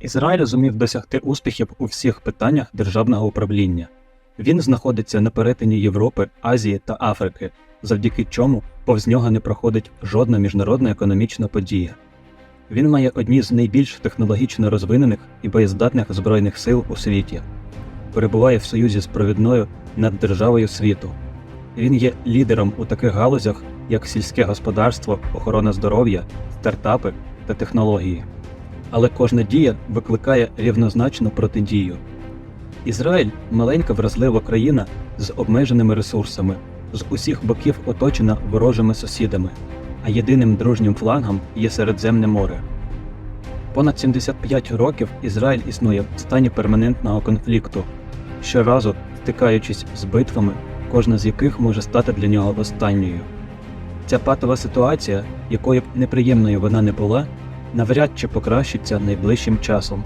Ізраїль зумів досягти успіхів у всіх питаннях державного управління. Він знаходиться на перетині Європи, Азії та Африки, завдяки чому повз нього не проходить жодна міжнародна економічна подія. Він має одні з найбільш технологічно розвинених і боєздатних збройних сил у світі, перебуває в союзі з провідною наддержавою світу. Він є лідером у таких галузях, як сільське господарство, охорона здоров'я, стартапи та технології. Але кожна дія викликає рівнозначну протидію. Ізраїль маленька вразлива країна з обмеженими ресурсами, з усіх боків оточена ворожими сусідами, а єдиним дружнім флангом є Середземне море. Понад 75 років Ізраїль існує в стані перманентного конфлікту, щоразу стикаючись з битвами, кожна з яких може стати для нього останньою. Ця патова ситуація, якою б неприємною вона не була, навряд чи покращиться найближчим часом.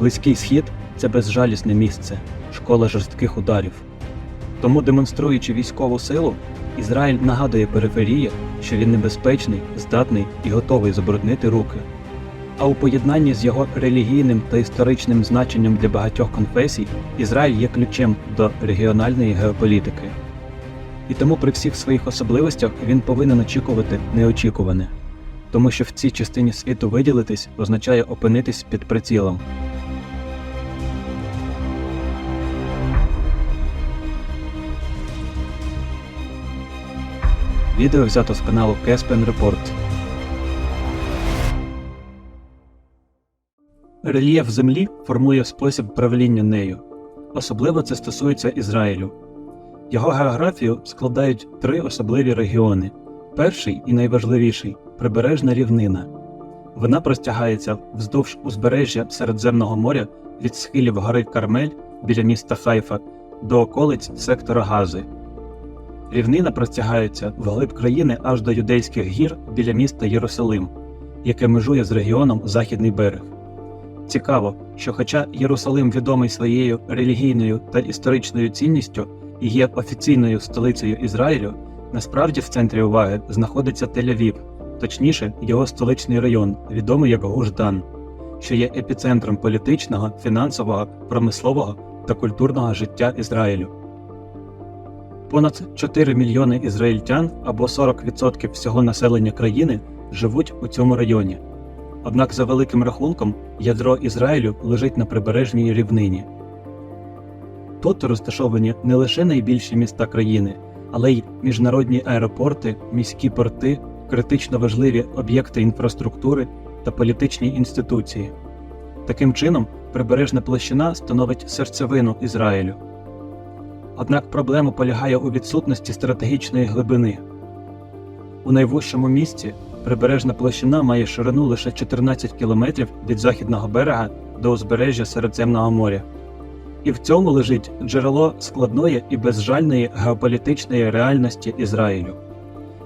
Близький схід це безжалісне місце, школа жорстких ударів. Тому, демонструючи військову силу, Ізраїль нагадує периферії, що він небезпечний, здатний і готовий забруднити руки. А у поєднанні з його релігійним та історичним значенням для багатьох конфесій, Ізраїль є ключем до регіональної геополітики. І тому при всіх своїх особливостях він повинен очікувати неочікуване, тому що в цій частині світу виділитись означає опинитись під прицілом. Відео взято з каналу Caspian Report. Рельєф Землі формує спосіб правління нею. Особливо це стосується Ізраїлю. Його географію складають три особливі регіони. Перший і найважливіший прибережна рівнина. Вона простягається вздовж узбережжя Середземного моря від схилів гори Кармель біля міста Хайфа до околиць сектора Гази. Рівнина простягається вглиб країни аж до юдейських гір біля міста Єрусалим, яке межує з регіоном Західний берег. Цікаво, що хоча Єрусалим відомий своєю релігійною та історичною цінністю і є офіційною столицею Ізраїлю, насправді в центрі уваги знаходиться Тель-Авів, точніше, його столичний район, відомий як Гуждан, що є епіцентром політичного, фінансового, промислового та культурного життя Ізраїлю. Понад 4 мільйони ізраїльтян або 40% всього населення країни живуть у цьому районі. Однак, за великим рахунком, ядро Ізраїлю лежить на прибережній рівнині. Тут розташовані не лише найбільші міста країни, але й міжнародні аеропорти, міські порти, критично важливі об'єкти інфраструктури та політичні інституції. Таким чином, прибережна площина становить серцевину Ізраїлю. Однак проблема полягає у відсутності стратегічної глибини. У найвужчому місці прибережна площина має ширину лише 14 кілометрів від західного берега до узбережжя Середземного моря. І в цьому лежить джерело складної і безжальної геополітичної реальності Ізраїлю.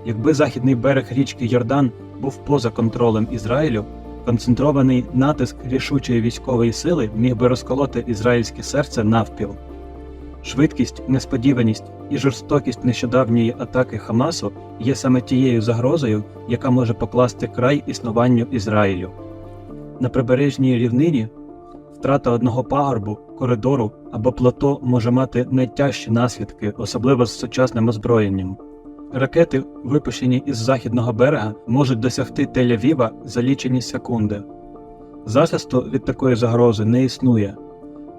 Якби західний берег річки Йордан був поза контролем Ізраїлю, концентрований натиск рішучої військової сили міг би розколоти ізраїльське серце навпіл. Швидкість, несподіваність і жорстокість нещодавньої атаки Хамасу є саме тією загрозою, яка може покласти край існуванню Ізраїлю. На прибережній рівнині втрата одного пагорбу, коридору або плато може мати найтяжчі наслідки, особливо з сучасним озброєнням. Ракети, випущені із західного берега, можуть досягти Тель-Авіва за лічені секунди. Захисту від такої загрози не існує.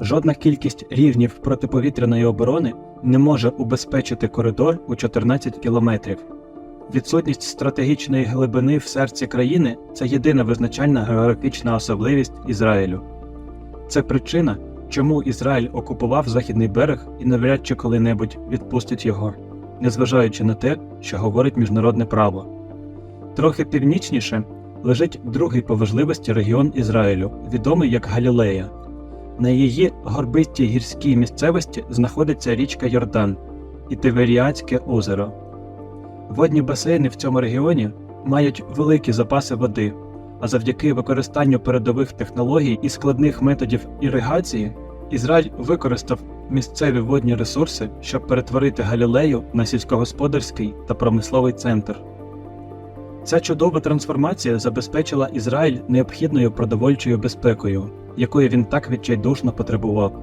Жодна кількість рівнів протиповітряної оборони не може убезпечити коридор у 14 кілометрів. Відсутність стратегічної глибини в серці країни це єдина визначальна географічна особливість Ізраїлю. Це причина, чому Ізраїль окупував західний берег і навряд чи коли-небудь відпустить його, незважаючи на те, що говорить міжнародне право. Трохи північніше лежить другий по важливості регіон Ізраїлю, відомий як Галілея. На її горбистій гірській місцевості знаходиться річка Йордан і Тиверіадське озеро. Водні басейни в цьому регіоні мають великі запаси води, а завдяки використанню передових технологій і складних методів іригації Ізраїль використав місцеві водні ресурси, щоб перетворити Галілею на сільськогосподарський та промисловий центр. Ця чудова трансформація забезпечила Ізраїль необхідною продовольчою безпекою, якої він так відчайдушно потребував.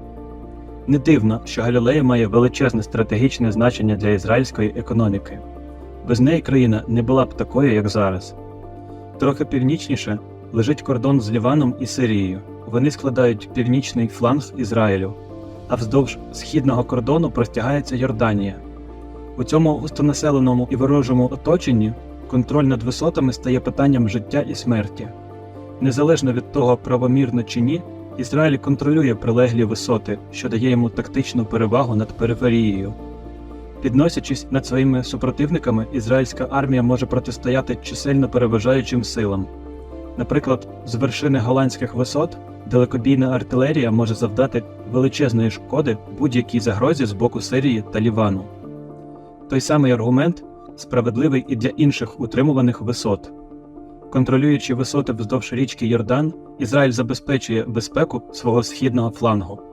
Не дивно, що Галілея має величезне стратегічне значення для ізраїльської економіки. Без неї країна не була б такою, як зараз. Трохи північніше лежить кордон з Ліваном і Сирією. Вони складають північний фланг Ізраїлю, а вздовж східного кордону простягається Йорданія. У цьому густонаселеному і ворожому оточенні контроль над висотами стає питанням життя і смерті. Незалежно від того, правомірно чи ні, Ізраїль контролює прилеглі висоти, що дає йому тактичну перевагу над периферією. Підносячись над своїми супротивниками, ізраїльська армія може протистояти чисельно переважаючим силам. Наприклад, з вершини голландських висот далекобійна артилерія може завдати величезної шкоди будь-якій загрозі з боку Сирії та Лівану. Той самий аргумент справедливий і для інших утримуваних висот. Контролюючи висоти вздовж річки Йордан, Ізраїль забезпечує безпеку свого східного флангу.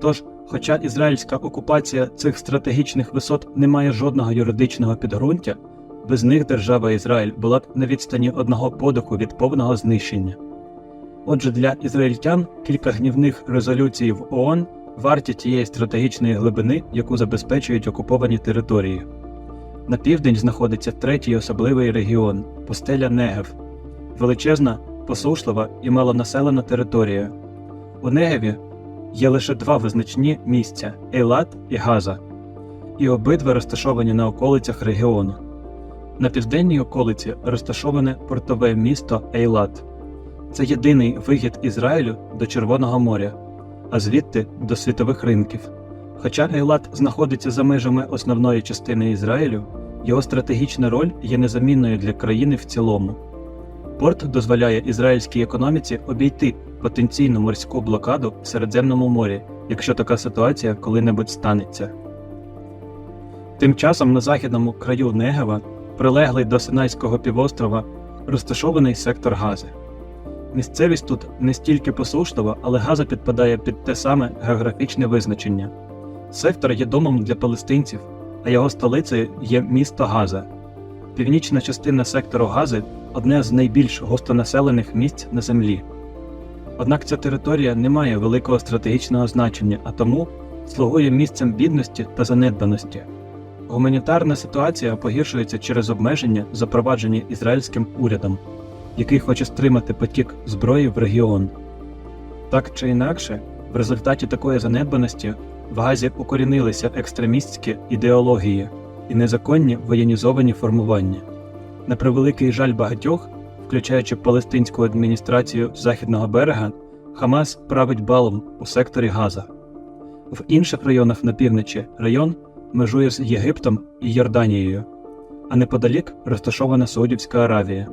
Тож, хоча ізраїльська окупація цих стратегічних висот не має жодного юридичного підґрунтя, без них держава Ізраїль була б на відстані одного подиху від повного знищення. Отже, для ізраїльтян кілька гнівних резолюцій в ООН варті тієї стратегічної глибини, яку забезпечують окуповані території. На південь знаходиться третій особливий регіон пустеля Негев, величезна, посушлива і малонаселена територія. У Негеві є лише два визначні місця Ейлат і Газа, і обидва розташовані на околицях регіону. На південній околиці розташоване портове місто Ейлат. Це єдиний вихід Ізраїлю до Червоного моря, а звідти до світових ринків. Хоча Ейлат знаходиться за межами основної частини Ізраїлю, його стратегічна роль є незамінною для країни в цілому. Порт дозволяє ізраїльській економіці обійти потенційну морську блокаду в Середземному морі, якщо така ситуація коли-небудь станеться. Тим часом на західному краю Негева, прилеглий до Синайського півострова, розташований сектор Гази. Місцевість тут не стільки посушлива, але Газа підпадає під те саме географічне визначення. Сектор є домом для палестинців, а його столицею є місто Газа. Північна частина сектору Гази одне з найбільш густонаселених місць на землі. Однак ця територія не має великого стратегічного значення, а тому слугує місцем бідності та занедбаності. Гуманітарна ситуація погіршується через обмеження, запроваджені ізраїльським урядом, який хоче стримати потік зброї в регіон. Так чи інакше, в результаті такої занедбаності в Газі укорінилися екстремістські ідеології і незаконні воєнізовані формування. На превеликий жаль багатьох, включаючи палестинську адміністрацію західного берега, Хамас править балом у секторі Газа. В інших районах на півночі район межує з Єгиптом і Йорданією, а неподалік розташована Саудівська Аравія.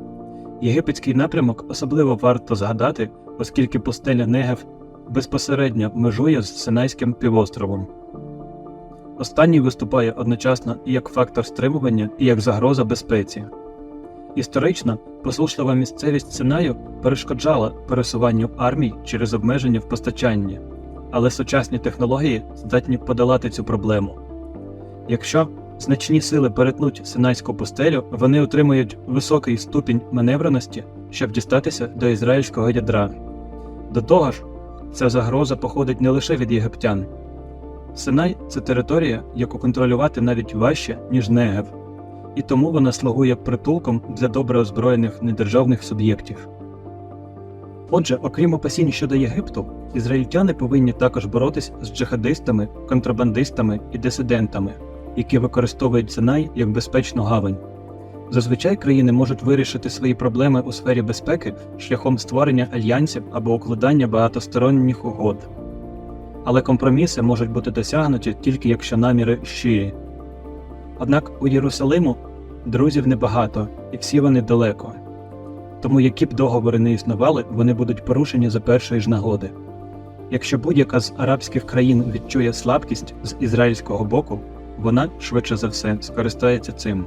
Єгипетський напрямок особливо варто згадати, оскільки пустеля Негев безпосередньо межує з Синайським півостровом. Останній виступає одночасно і як фактор стримування, і як загроза безпеці. Історично послушлива місцевість Синаю перешкоджала пересуванню армій через обмеження в постачанні, але сучасні технології здатні подолати цю проблему. Якщо значні сили перетнуть Синайську пустелю, вони отримують високий ступінь маневреності, щоб дістатися до ізраїльського ядра. До того ж, ця загроза походить не лише від єгиптян. Синай це територія, яку контролювати навіть важче, ніж Негев, і тому вона слугує притулком для добре озброєних недержавних суб'єктів. Отже, окрім опасінь щодо Єгипту, ізраїльтяни повинні також боротись з джихадистами, контрабандистами і дисидентами, які використовують Синай як безпечну гавань. Зазвичай країни можуть вирішити свої проблеми у сфері безпеки шляхом створення альянсів або укладання багатосторонніх угод. Але компроміси можуть бути досягнуті тільки якщо наміри щирі. Однак у Єрусалиму друзів небагато, і всі вони далеко. Тому які б договори не існували, вони будуть порушені за першої ж нагоди. Якщо будь-яка з арабських країн відчує слабкість з ізраїльського боку, вона, швидше за все, скористається цим.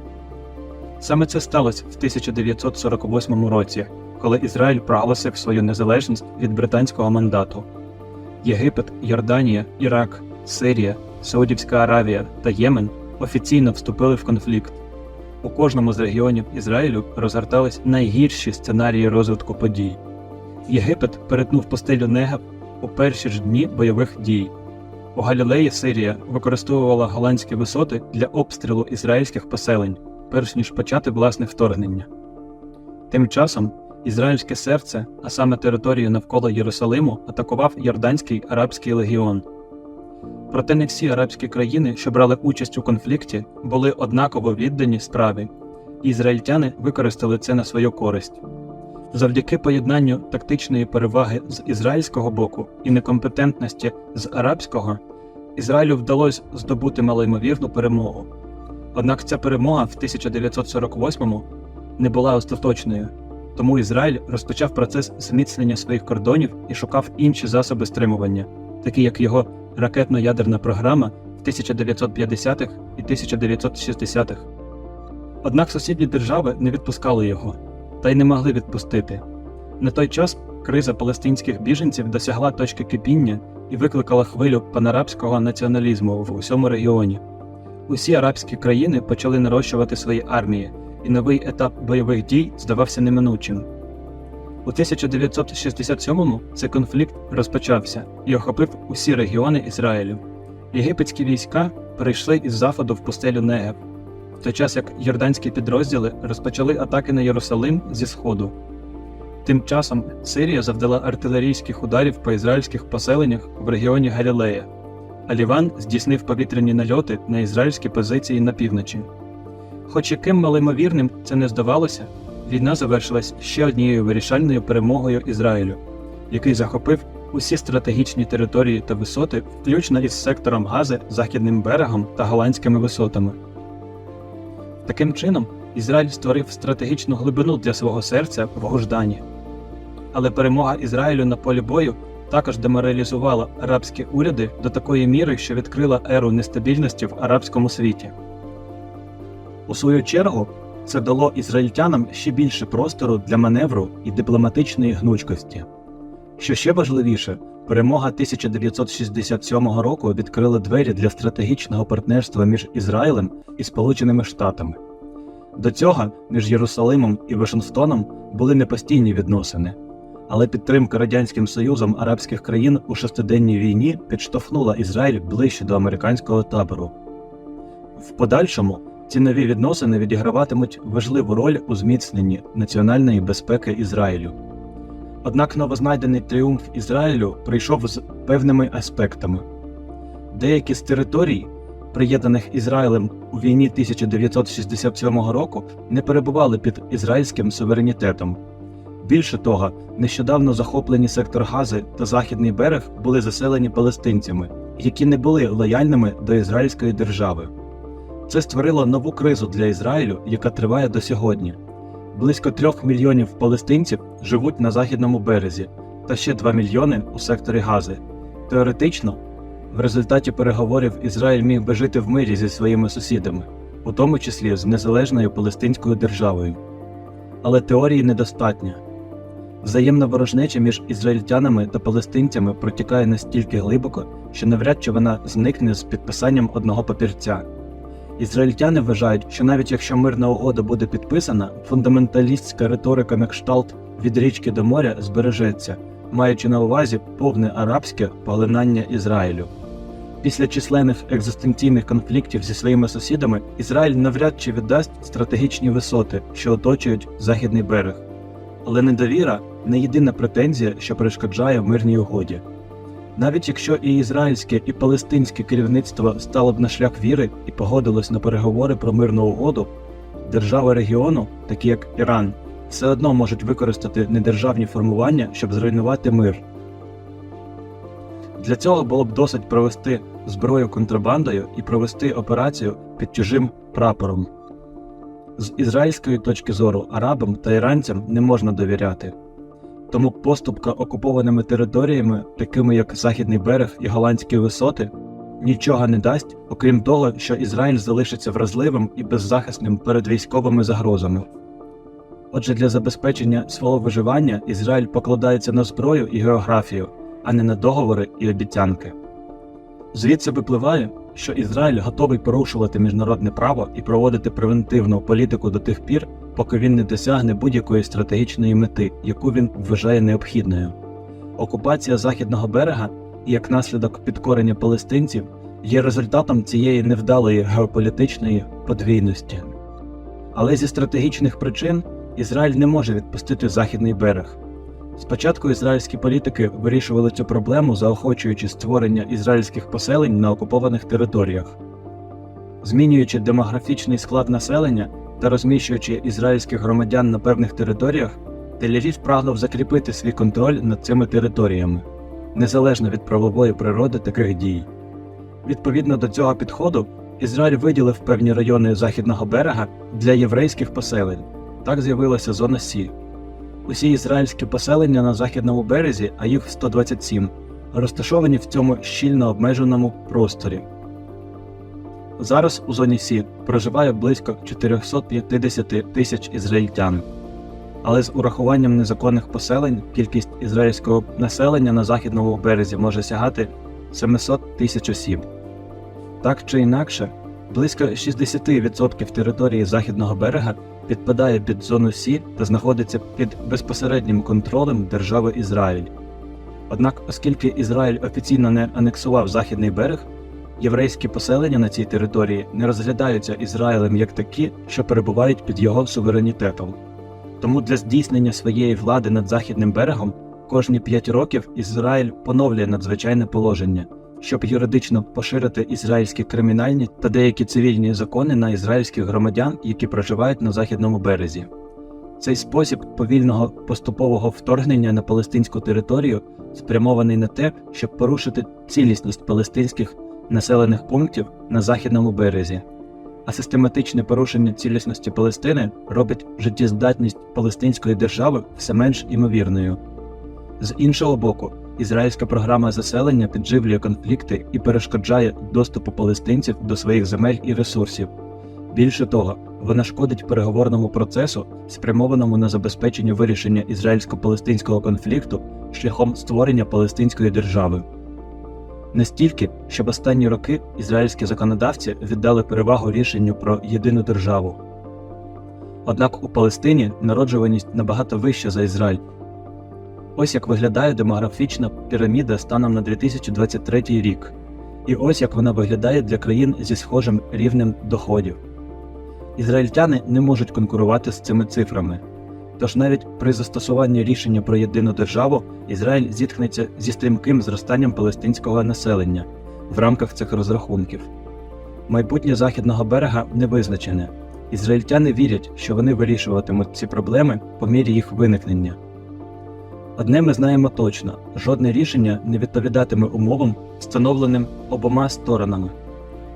Саме це сталося в 1948 році, коли Ізраїль проголосив свою незалежність від британського мандату. Єгипет, Йорданія, Ірак, Сирія, Саудівська Аравія та Ємен офіційно вступили в конфлікт. У кожному з регіонів Ізраїлю розгортались найгірші сценарії розвитку подій. Єгипет перетнув пустелю Негев у перші ж дні бойових дій. У Галілеї Сирія використовувала голландські висоти для обстрілу ізраїльських поселень, перш ніж почати власне вторгнення. Тим часом ізраїльське серце, а саме територію навколо Єрусалиму, атакував Йорданський арабський легіон. Проте не всі арабські країни, що брали участь у конфлікті, були однаково віддані справі, і ізраїльтяни використали це на свою користь. Завдяки поєднанню тактичної переваги з ізраїльського боку і некомпетентності з арабського, Ізраїлю вдалося здобути малоймовірну перемогу. Однак ця перемога в 1948-му не була остаточною, тому Ізраїль розпочав процес зміцнення своїх кордонів і шукав інші засоби стримування, такі як його ракетно-ядерна програма в 1950-х і 1960-х. Однак сусідні держави не відпускали його та й не могли відпустити. На той час криза палестинських біженців досягла точки кипіння і викликала хвилю панарабського націоналізму в усьому регіоні. Усі арабські країни почали нарощувати свої армії, і новий етап бойових дій здавався неминучим. У 1967-му цей конфлікт розпочався і охопив усі регіони Ізраїлю. Єгипетські війська перейшли із заходу в пустелю Негев, в той час як йорданські підрозділи розпочали атаки на Єрусалим зі сходу. Тим часом Сирія завдала артилерійських ударів по ізраїльських поселеннях в регіоні Галілея, а Ліван здійснив повітряні нальоти на ізраїльські позиції на півночі. Хоч яким малоймовірним це не здавалося, війна завершилась ще однією вирішальною перемогою Ізраїлю, який захопив усі стратегічні території та висоти, включно із сектором Гази, Західним берегом та голландськими висотами. Таким чином, Ізраїль створив стратегічну глибину для свого серця в Гуждані. Але перемога Ізраїлю на полі бою також деморалізувала арабські уряди до такої міри, що відкрила еру нестабільності в арабському світі. У свою чергу, це дало ізраїльтянам ще більше простору для маневру і дипломатичної гнучкості. Що ще важливіше, перемога 1967 року відкрила двері для стратегічного партнерства між Ізраїлем і Сполученими Штатами. До цього між Єрусалимом і Вашингтоном були непостійні відносини, але підтримка Радянським Союзом арабських країн у шестиденній війні підштовхнула Ізраїль ближче до американського табору. В подальшому ці нові відносини відіграватимуть важливу роль у зміцненні національної безпеки Ізраїлю. Однак новознайдений тріумф Ізраїлю прийшов з певними аспектами. Деякі з територій, приєднаних Ізраїлем у війні 1967 року, не перебували під ізраїльським суверенітетом. Більше того, нещодавно захоплені сектор Гази та Західний берег були заселені палестинцями, які не були лояльними до ізраїльської держави. Це створило нову кризу для Ізраїлю, яка триває до сьогодні. Близько трьох мільйонів палестинців живуть на західному березі, та ще 2 мільйони у секторі Гази. Теоретично, в результаті переговорів Ізраїль міг би жити в мирі зі своїми сусідами, у тому числі з незалежною палестинською державою. Але теорії недостатньо. Взаємна ворожнеча між ізраїльтянами та палестинцями протікає настільки глибоко, що навряд чи вона зникне з підписанням одного папірця. Ізраїльтяни вважають, що навіть якщо мирна угода буде підписана, фундаменталістська риторика на кшталт від річки до моря збережеться, маючи на увазі повне арабське поглинання Ізраїлю. Після численних екзистенційних конфліктів зі своїми сусідами Ізраїль навряд чи віддасть стратегічні висоти, що оточують західний берег. Але недовіра не єдина претензія, що перешкоджає мирній угоді. Навіть якщо і ізраїльське, і палестинське керівництво стало б на шлях віри і погодилось на переговори про мирну угоду, держави регіону, такі як Іран, все одно можуть використати недержавні формування, щоб зруйнувати мир. Для цього було б досить провести зброю контрабандою і провести операцію під чужим прапором. З ізраїльської точки зору арабам та іранцям не можна довіряти. Тому поступка окупованими територіями, такими як Західний берег і голландські висоти, нічого не дасть, окрім того, що Ізраїль залишиться вразливим і беззахисним перед військовими загрозами. Отже, для забезпечення свого виживання Ізраїль покладається на зброю і географію, а не на договори і обіцянки. Звідси випливає, що Ізраїль готовий порушувати міжнародне право і проводити превентивну політику до тих пір, поки він не досягне будь-якої стратегічної мети, яку він вважає необхідною. Окупація західного берега і як наслідок підкорення палестинців є результатом цієї невдалої геополітичної подвійності. Але зі стратегічних причин Ізраїль не може відпустити західний берег. Спочатку ізраїльські політики вирішували цю проблему, заохочуючи створення ізраїльських поселень на окупованих територіях. Змінюючи демографічний склад населення та розміщуючи ізраїльських громадян на певних територіях, Тель-Авів прагнув закріпити свій контроль над цими територіями, незалежно від правової природи таких дій. Відповідно до цього підходу, Ізраїль виділив певні райони західного берега для єврейських поселень. Так з'явилася зона Сі. Усі ізраїльські поселення на західному березі, а їх 127, розташовані в цьому щільно обмеженому просторі. Зараз у зоні Сі проживає близько 450 тисяч ізраїльтян. Але з урахуванням незаконних поселень кількість ізраїльського населення на західному березі може сягати 700 тисяч осіб. Так чи інакше, близько 60% території західного берега підпадає під зону Сі та знаходиться під безпосереднім контролем держави Ізраїль. Однак, оскільки Ізраїль офіційно не анексував західний берег, єврейські поселення на цій території не розглядаються Ізраїлем як такі, що перебувають під його суверенітетом. Тому для здійснення своєї влади над західним берегом кожні 5 років Ізраїль поновлює надзвичайне положення, щоб юридично поширити ізраїльські кримінальні та деякі цивільні закони на ізраїльських громадян, які проживають на західному березі. Цей спосіб повільного поступового вторгнення на палестинську територію спрямований на те, щоб порушити цілісність палестинських населених пунктів на західному березі. А систематичне порушення цілісності Палестини робить життєздатність палестинської держави все менш імовірною. З іншого боку, ізраїльська програма заселення підживлює конфлікти і перешкоджає доступу палестинців до своїх земель і ресурсів. Більше того, вона шкодить переговорному процесу, спрямованому на забезпечення вирішення ізраїльсько-палестинського конфлікту шляхом створення палестинської держави. Настільки, щоб останні роки ізраїльські законодавці віддали перевагу рішенню про єдину державу. Однак у Палестині народжуваність набагато вища за Ізраїль. Ось як виглядає демографічна піраміда станом на 2023 рік, і ось як вона виглядає для країн зі схожим рівнем доходів. Ізраїльтяни не можуть конкурувати з цими цифрами. Тож навіть при застосуванні рішення про єдину державу Ізраїль зіткнеться зі стрімким зростанням палестинського населення в рамках цих розрахунків. Майбутнє західного берега не визначене. Ізраїльтяни вірять, що вони вирішуватимуть ці проблеми по мірі їх виникнення. Одне ми знаємо точно: жодне рішення не відповідатиме умовам, встановленим обома сторонами.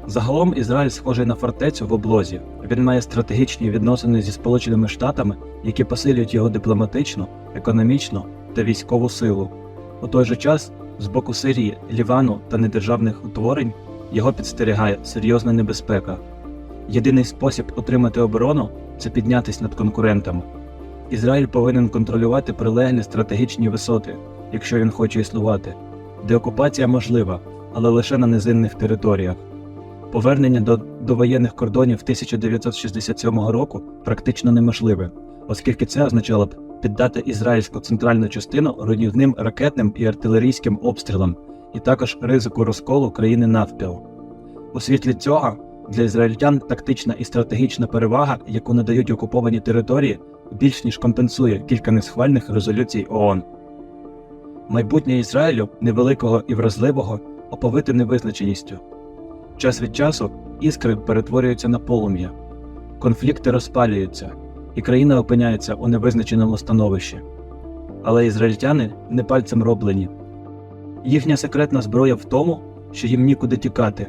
Загалом Ізраїль схожий на фортецю в облозі. Він має стратегічні відносини зі Сполученими Штатами, які посилюють його дипломатичну, економічну та військову силу. У той же час, з боку Сирії, Лівану та недержавних утворень його підстерігає серйозна небезпека. Єдиний спосіб отримати оборону це піднятися над конкурентами. Ізраїль повинен контролювати прилеглі стратегічні висоти, якщо він хоче існувати. Деокупація можлива, але лише на низинних територіях. Повернення до довоєнних кордонів 1967 року практично неможливе, оскільки це означало б піддати ізраїльську центральну частину руйнівним ракетним і артилерійським обстрілам, і також ризику розколу країни навпіл. У світлі цього для ізраїльтян тактична і стратегічна перевага, яку надають окуповані території, більш ніж компенсує кілька несхвальних резолюцій ООН. Майбутнє Ізраїлю, невеликого і вразливого, оповите невизначеністю. Час від часу іскри перетворюються на полум'я, конфлікти розпалюються, і країна опиняється у невизначеному становищі. Але ізраїльтяни не пальцем роблені. Їхня секретна зброя в тому, що їм нікуди тікати.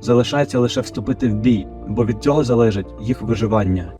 Залишається лише вступити в бій, бо від цього залежить їх виживання.